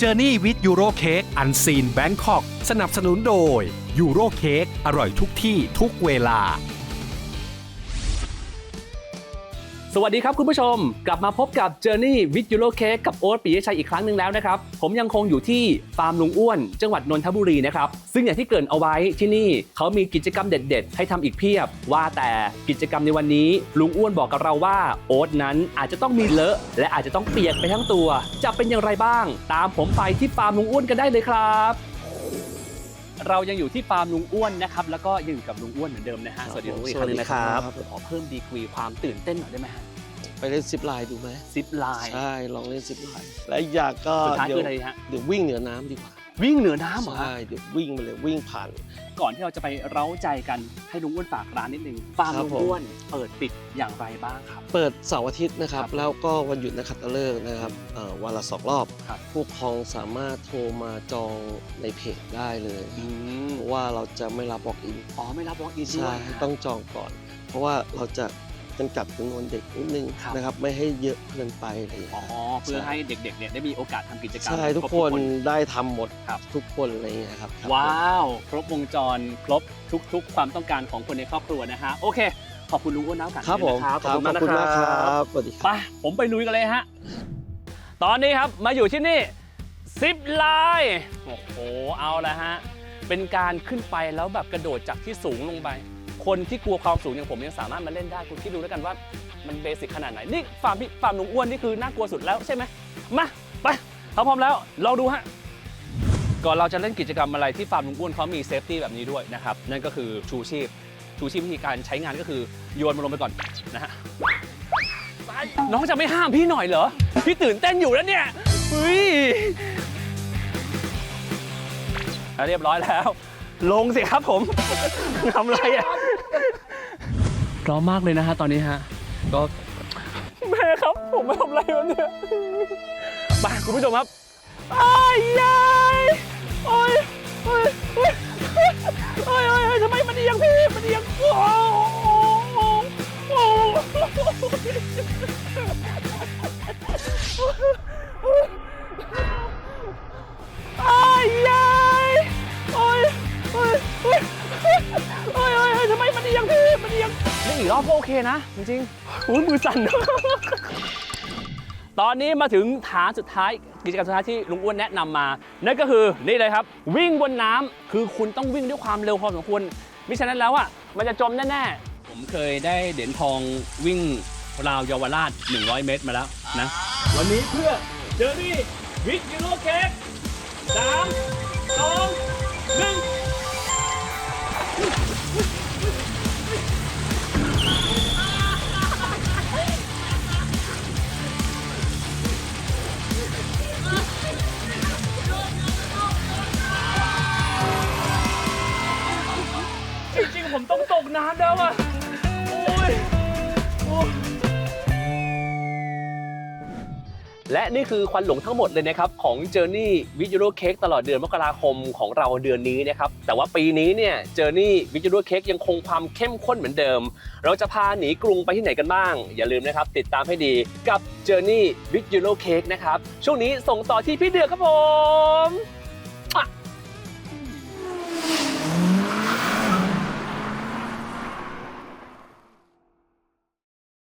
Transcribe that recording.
Journey with Euro Cake Unseen Bangkok สนับสนุนโดย Euro Cake อร่อยทุกที่ทุกเวลา สวัสดีครับคุณผู้ชม กลับมาพบกับ Journey with Euro Cake กับโอ๊ตปิยชัยอีกครั้งหนึ่งแล้วนะครับ ผมยังคงอยู่ที่ฟาร์มลุงอ้วน จังหวัดนนทบุรีนะครับ ซึ่งอย่างที่เกริ่นเอาไว้ที่นี่เขามีกิจกรรมเด็ด ๆ ให้ทำอีกเพียบ ว่าแต่กิจกรรมในวันนี้ ลุงอ้วนบอกกับเราว่าโอ๊ตนั้นอาจจะต้องมีเลอะ และอาจจะต้องเปียกไปทั้งตัว จะเป็นอย่างไรบ้าง ตามผมไปที่ฟาร์มลุงอ้วนกันได้เลยครับ เรายังอยู่ที่ฟาร์มลุงอ้วนนะครับ แล้วก็ยังอยู่กับลุงอ้วนเหมือนเดิมนะฮะ สวัสดีลุงอ้วนอีกครั้งหนึงนะครับสวัสดีครับ ขอเพิ่มดีกรีความตื่นเต้นหน่อยได้ไหมฮะไปเล่นซิปไลน์ดูไหมซิปไลน์ใช่ลองเล่นซิปไลน์และอีกอย่างก็สุดท้ายเดี๋ยคือวอะไรฮะ เดี๋ยววิ่งเหนือน้ำดีกว่า วิ่งเหนือน้ำเหรอฮะใช่เดี๋ยววิ่งไปเลยวิ่งผ่าน ก่อนที่เราจะไปเร้าใจกันให้ลุงอ้วนฝากร้านนิดนึงฟาร์มครับลุงผมอ้วนเปิดปิดอย่างไรบ้างครับ เปิดเสาร์อาทิตย์นะครับครับแล้วก็วันหยุดนักขัตฤกษ์นะครับเอ่อวันละสองรอบ ครับผู้ปกครองสามารถโทรมาจองในเพจได้เลยอืมเพราะว่าเราจะไม่รับ walk in อ๋อไม่รับ walk in ด้ใช่วยนะต้องจองก่อน เพราะว่าเราจะ จำกัดจำนวนเด็กนิดนึงครับ นะครับไม่ให้เยอะเกินไปอะไรอย่างอ๋อเงี้ย เพื่อให้เด็กๆเนี่ยได้มีโอกาสทำกิจกรรมใช่ทุกรบคนได้ทำหมดครับ ทุกคนอะไรอย่างเงี้ยครับว้าว ครบวงจรครบทุก ๆ ความต้องการของคนในครอบครัวนะฮะโอเค ขอบคุณลุงอ้วนน้ำกันครับผม นะครับครับขอบคุณมากครับสวัสดีครับ ไปผมไปลุยกันเลยฮะ ตอนนี้ครับมาอยู่ที่นี่ซิปไลน์โอ้โหเอาละฮะ เป็นการขึ้นไปแล้วแบบกระโดดจากที่สูงลงไป คนที่กลัวความสูงอย่างผมยังสามารถมาเล่นได้คุณคิดดูแล้วกันว่ามันเบสิกขนาดไหนนี่ฟาร์มพี่ฟาร์มลุงอ้วนนี่คือน่ากลัวสุดแล้วใช่ไหมมาไปเขาพร้อมแล้วลองดูฮะก่อนเราจะเล่นกิจกรรมอะไรที่ฟาร์มลุงอ้วนเขามีเซฟตี้แบบนี้ด้วยนะครับนั่นก็คือชูชีพ ชูชีพวิธีการใช้งานก็คือโยนมันลงไปก่อนนะฮะน้องจะไม่ห้ามพี่หน่อยเหรอ พี่ตื่นเต้นอยู่แล้วเนี่ยเฮ้ยเรียบร้อยแล้ว ลงสิครับผมทำอะไรอะ ร้อมมากเลยนะฮะตอนนี้ฮะ ก็แม่ครับ ผมไม่ทำอะไรวะเนี่ยไปคุณผู้ชมครับอ้ายยายโอ้ยโอ้ยโอ้ยโอ้ยโอ้ยโอ้ยทำไมมันเอียงพี่ มันเอียงโอ้ เอียงพี่มันเอียงนี่อีกรอบก็โอเคนะ จริงๆโอ้ยมือสั่น ตอนนี้มาถึงฐานสุดท้ายกิจกรรมสุดท้ายที่ลุงอ้วนแนะนำมา นั่นก็คือนี่เลยครับ วิ่งบนน้ำคือคุณต้องวิ่งด้วยความเร็วพอสมควรมิฉะนั้นแล้วอะมันจะจมแน่ๆผมเคยได้เหรียญทองวิ่งราวเยาวราช 100 เมตรมาแล้วนะ วันนี้เพื่อเจอรี่วิกยูโรเค้กส น้ำแล้วอะโอ้ยโอ้ยและนี่คือควันหลงทั้งหมดเลยนะครับของ Journey v i d u a l Cake ตลอดเดือนมกราคมของเราเดือนนี้นะครับแต่ว่าปีนี้เนี่ย Journey v i d u a l Cake ยังคงความเข้มข้นเหมือนเดิม เราจะพาหนีกรุงไปที่ไหนกันบ้าง อย่าลืมนะครับ ติดตามให้ดีกับ Journey v i d u a l Cake นะครับช่วงนี้ส่งต่อที่พี่เดือครับผม